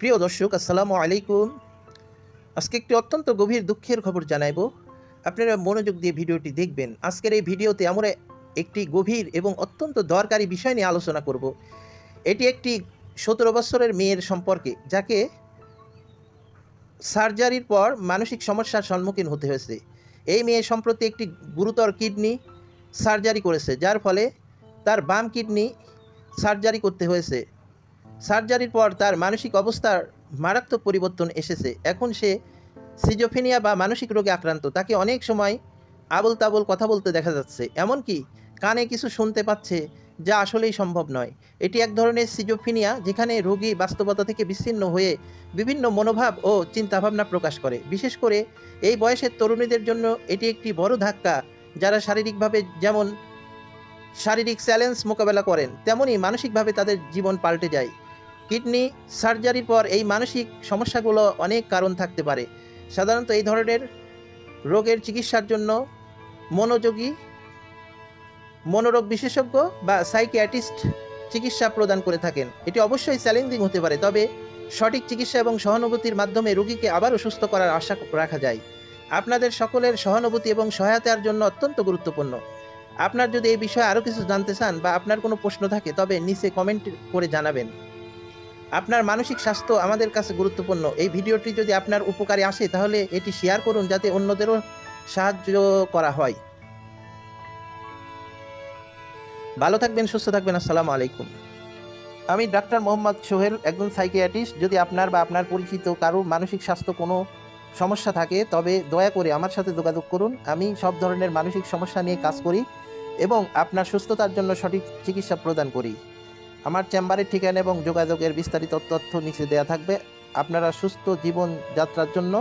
প্রিয় দর্শক, আসসালামু আলাইকুম। আজকে একটি অত্যন্ত গভীর দুঃখের খবর জানাইব। আপনারা মনোযোগ দিয়ে ভিডিওটি দেখবেন। আজকের এই ভিডিওতে আমরা একটি গভীর এবং অত্যন্ত দরকারি বিষয় নিয়ে আলোচনা করব। এটি একটি সতেরো বছরের মেয়ের সম্পর্কে, যাকে সার্জারির পর মানসিক সমস্যার সম্মুখীন হতে হয়েছে। এই মেয়ে সম্প্রতি একটি গুরুতর কিডনি সার্জারি করেছে, যার ফলে তার বাম কিডনি সার্জারি করতে হয়েছে। সার্জারির পর তার মানসিক অবস্থার মারাত্মক পরিবর্তন এসেছে। এখন সে সিজোফেনিয়া বা মানসিক রোগে আক্রান্ত। তাকে অনেক সময় আবল তাবল কথা বলতে দেখা যাচ্ছে। এমনকি কানে কিছু শুনতে পাচ্ছে যা আসলেই সম্ভব নয়। এটি এক ধরনের সিজোফিনিয়া যেখানে রোগী বাস্তবতা থেকে বিচ্ছিন্ন হয়ে বিভিন্ন মনোভাব ও চিন্তাভাবনা প্রকাশ করে। বিশেষ করে এই বয়সের তরুণীদের জন্য এটি একটি বড় ধাক্কা যারা শারীরিকভাবে যেমন শারীরিক চ্যালেঞ্জ মোকাবেলা করেন তেমনই মানসিকভাবে তাদের জীবন পাল্টে যায়। কিডনি সার্জারির পর এই মানসিক সমস্যাগুলো অনেক কারণ থাকতে পারে। সাধারণত এই ধরনের রোগের চিকিৎসার জন্য মনোযোগী, মনোরোগ বিশেষজ্ঞ বা সাইকিয়াট্রিস্ট চিকিৎসা প্রদান করে থাকেন। এটি অবশ্যই চ্যালেঞ্জিং হতে পারে, তবে সঠিক চিকিৎসা এবং সহানুভূতির মাধ্যমে রোগীকে আবারও সুস্থ করার আশা রাখা যায়। আপনাদের সকলের সহানুভূতি এবং সহায়তার জন্য অত্যন্ত গুরুত্বপূর্ণ। আপনার যদি এই বিষয়ে আরও কিছু জানতে চান বা আপনার কোনো প্রশ্ন থাকে, তবে নিচে কমেন্ট করে জানাবেন। আপনার মানসিক স্বাস্থ্য আমাদের কাছে গুরুত্বপূর্ণ। এই ভিডিওটি যদি আপনার উপকারে আসে, তাহলে এটি শেয়ার করুন যাতে অন্যদেরও সাহায্য করা হয়। ভালো থাকবেন, সুস্থ থাকবেন, আসসালামু আলাইকুম। আমি ডাক্তার মোহাম্মদ সোহেল, একজন সাইকিয়াট্রিস্ট। যদি আপনার বা আপনার পরিচিত কারও মানসিক স্বাস্থ্য কোনো সমস্যা থাকে, তবে দয়া করে আমার সাথে যোগাযোগ করুন। আমি সব ধরনের মানসিক সমস্যা নিয়ে কাজ করি এবং আপনার সুস্থতার জন্য সঠিক চিকিৎসা প্রদান করি। আমার চেম্বারের ঠিকানা এবং যোগাযোগের বিস্তারিত তথ্য নিচে দেওয়া থাকবে। আপনারা সুস্থ জীবন যাত্রার জন্য